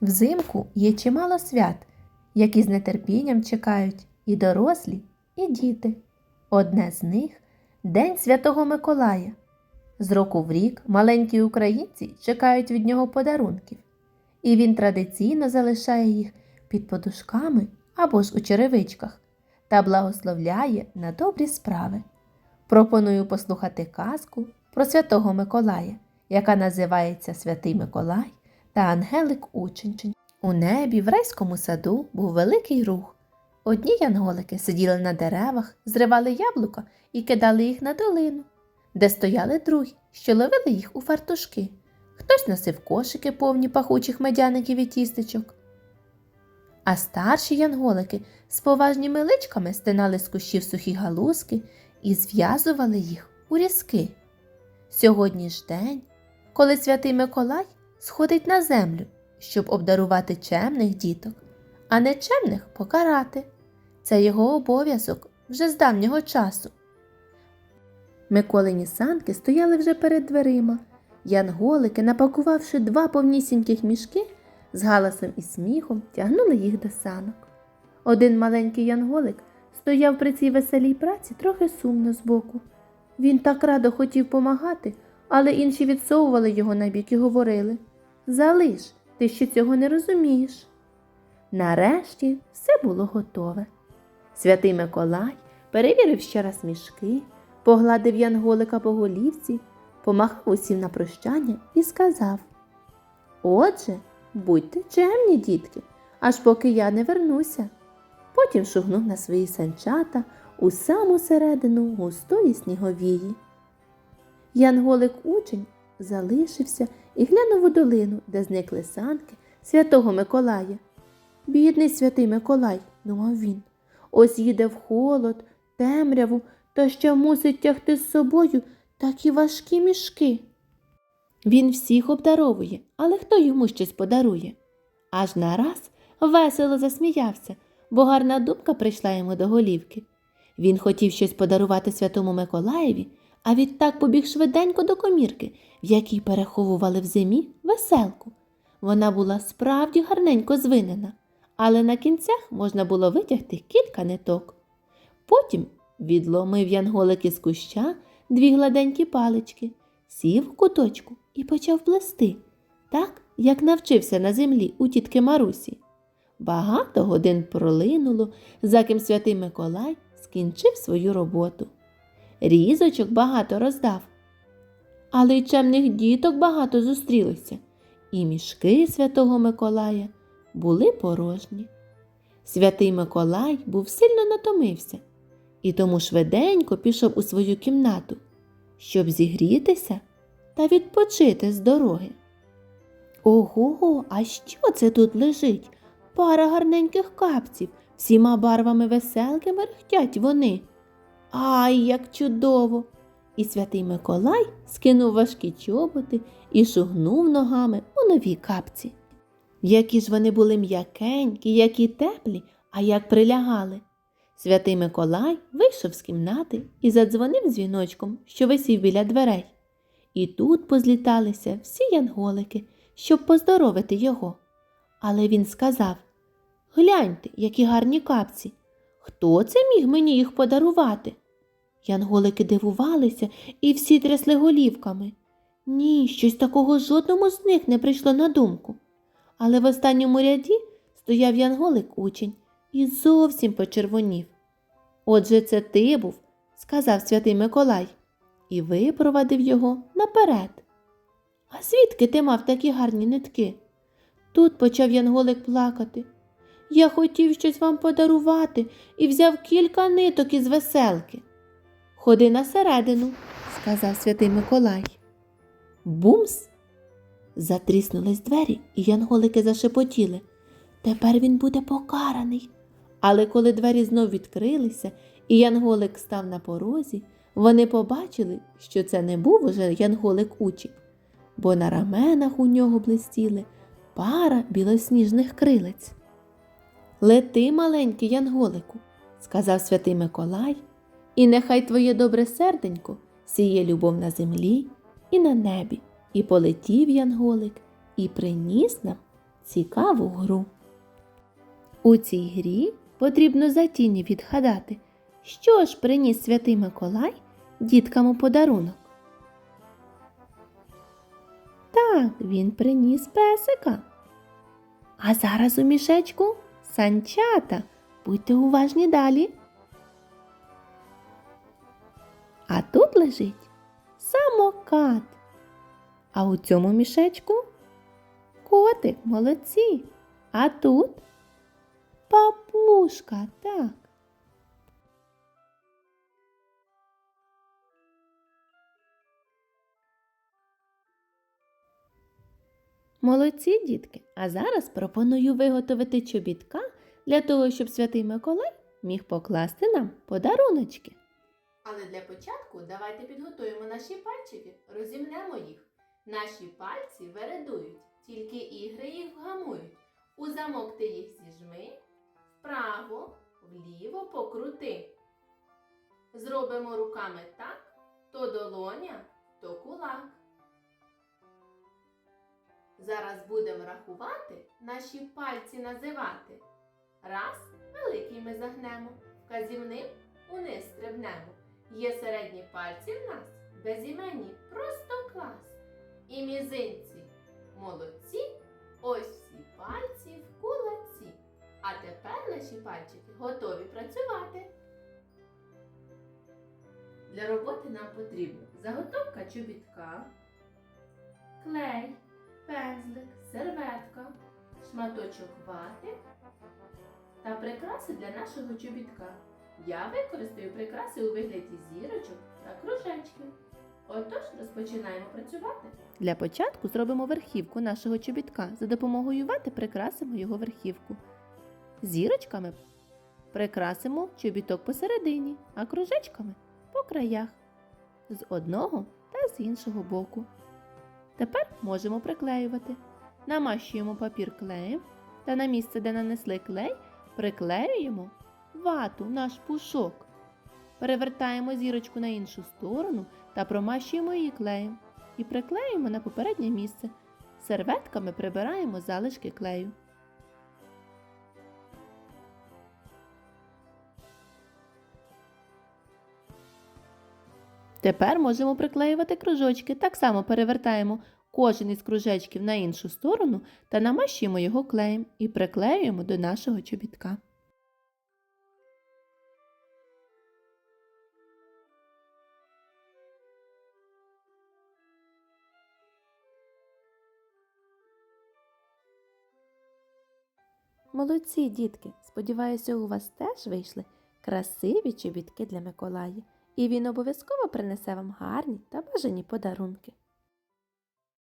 Взимку є чимало свят, які з нетерпінням чекають і дорослі, і діти. Одне з них День Святого Миколая. З року в рік маленькі українці чекають від нього подарунків, і він традиційно залишає їх під подушками або ж у черевичках та благословляє на добрі справи. Пропоную послухати казку про Святого Миколая, яка називається Святий Миколай та Ангелик Учень. У небі в райському саду був великий рух. Одні янголики сиділи на деревах, зривали яблука і кидали їх на долину, де стояли другі, що ловили їх у фартушки. Хтось носив кошики повні пахучих медяників і тістечок. А старші янголики з поважніми личками стинали з кущів сухі галузки і зв'язували їх у різки. Сьогодні ж день, коли святий Миколай сходить на землю, щоб обдарувати чемних діток, а нечемних покарати. Це його обов'язок вже з давнього часу. Миколині санки стояли вже перед дверима. Янголики, напакувавши два повнісіньких мішки, з галасом і сміхом тягнули їх до санок. Один маленький янголик стояв при цій веселій праці трохи сумно збоку. Він так радо хотів помагати, але інші відсовували його на бік і говорили Залиш, ти ще цього не розумієш. Нарешті все було готове. Святий Миколай перевірив ще раз мішки, погладив янголика по голівці, помахав усім на прощання і сказав Отже, будьте чемні, дітки, аж поки я не вернуся. Потім шугнув на свої санчата у саму середину густої сніговії. Янголик учень залишився і глянув у долину, де зникли санки святого Миколая. Бідний святий Миколай, думав він, ось їде в холод, темряву та ще мусить тягти з собою такі важкі мішки. Він всіх обдаровує, але хто йому щось подарує? Аж нараз весело засміявся, бо гарна думка прийшла йому до голівки. Він хотів щось подарувати святому Миколаєві, а відтак побіг швиденько до комірки, в якій переховували в зимі веселку. Вона була справді гарненько звинена, але на кінцях можна було витягти кілька ниток. Потім відломив янголик із куща дві гладенькі палички, сів в куточку і почав плести, так, як навчився на землі у тітки Марусі. Багато годин пролинуло, за ким святий Миколай скінчив свою роботу. Різочок багато роздав. Але й чемних діток багато зустрілося, і мішки святого Миколая були порожні. Святий Миколай був сильно натомився і тому швиденько пішов у свою кімнату, щоб зігрітися та відпочити з дороги. Ого, а що це тут лежить? Пара гарненьких капців, всіма барвами веселки мерехтять вони. Ай, як чудово! І святий Миколай скинув важкі чоботи і шугнув ногами у нові капці. Які ж вони були м'якенькі, які теплі, а як прилягали. Святий Миколай вийшов з кімнати і задзвонив дзвіночком, що висів біля дверей. І тут позліталися всі янголики, щоб поздоровити його. Але він сказав Гляньте, які гарні капці. Хто це міг мені їх подарувати? Янголики дивувалися і всі трясли голівками. Ні, щось такого жодному з них не прийшло на думку. Але в останньому ряді стояв янголик учень і зовсім почервонів. Отже, це ти був, сказав святий Миколай, і випровадив його наперед. А звідки ти мав такі гарні нитки? Тут почав янголик плакати. Я хотів щось вам подарувати і взяв кілька ниток із веселки. Ходи на середину, сказав святий Миколай. Бумс! Затріснулись двері, і янголики зашепотіли. Тепер він буде покараний. Але коли двері знов відкрилися, і янголик став на порозі, вони побачили, що це не був уже янголик учень, бо на раменах у нього блистіли пара білосніжних крилець. Лети, маленький янголику, сказав святий Миколай, і нехай твоє добре серденько сіє любов на землі і на небі, і полетів янголик, і приніс нам цікаву гру. У цій грі потрібно за тіні відгадати, що ж приніс святий Миколай діткам у подарунок. Так, він приніс песика. А зараз у мішечку санчата. Будьте уважні далі. А тут лежить самокат. А у цьому мішечку котик, молодці. А тут папушка, так. Молодці, дітки. А зараз пропоную виготовити чобітка для того, щоб святий Миколай міг покласти нам подаруночки. Але для початку давайте підготуємо наші пальчики, розімнемо їх. Наші пальці вередують, тільки ігри їх вгамують. У замок ти їх зіжми, вправо, вліво покрути. Зробимо руками так, то долоня, то кулак. Зараз будемо рахувати, наші пальці називати. Раз великий ми загнемо, вказівним униз стрибнемо. Є середні пальці в нас, безіменні, просто клас. І мізинці молодці, ось всі пальці в кулаці. А тепер наші пальчики готові працювати. Для роботи нам потрібна заготовка чобітка, клей, пензлик, серветка, шматочок вати та прикраси для нашого чобітка. Я використаю прикраси у вигляді зірочок та кружечків. Отож, розпочинаємо працювати. Для початку зробимо верхівку нашого чобітка. За допомогою вати прикрасимо його верхівку. Зірочками прикрасимо чобіток посередині, а кружечками по краях з одного та з іншого боку. Тепер можемо приклеювати. Намащуємо папір клеєм та на місце, де нанесли клей, приклеюємо вату, наш пушок. Перевертаємо зірочку на іншу сторону та промащуємо її клеєм і приклеюємо на попереднє місце. Серветками прибираємо залишки клею. Тепер можемо приклеювати кружочки. Так само перевертаємо кожен із кружечків на іншу сторону та намащуємо його клеєм і приклеюємо до нашого чобітка. Молодці, дітки! Сподіваюся, у вас теж вийшли красиві чобітки для Миколая, і він обов'язково принесе вам гарні та бажані подарунки.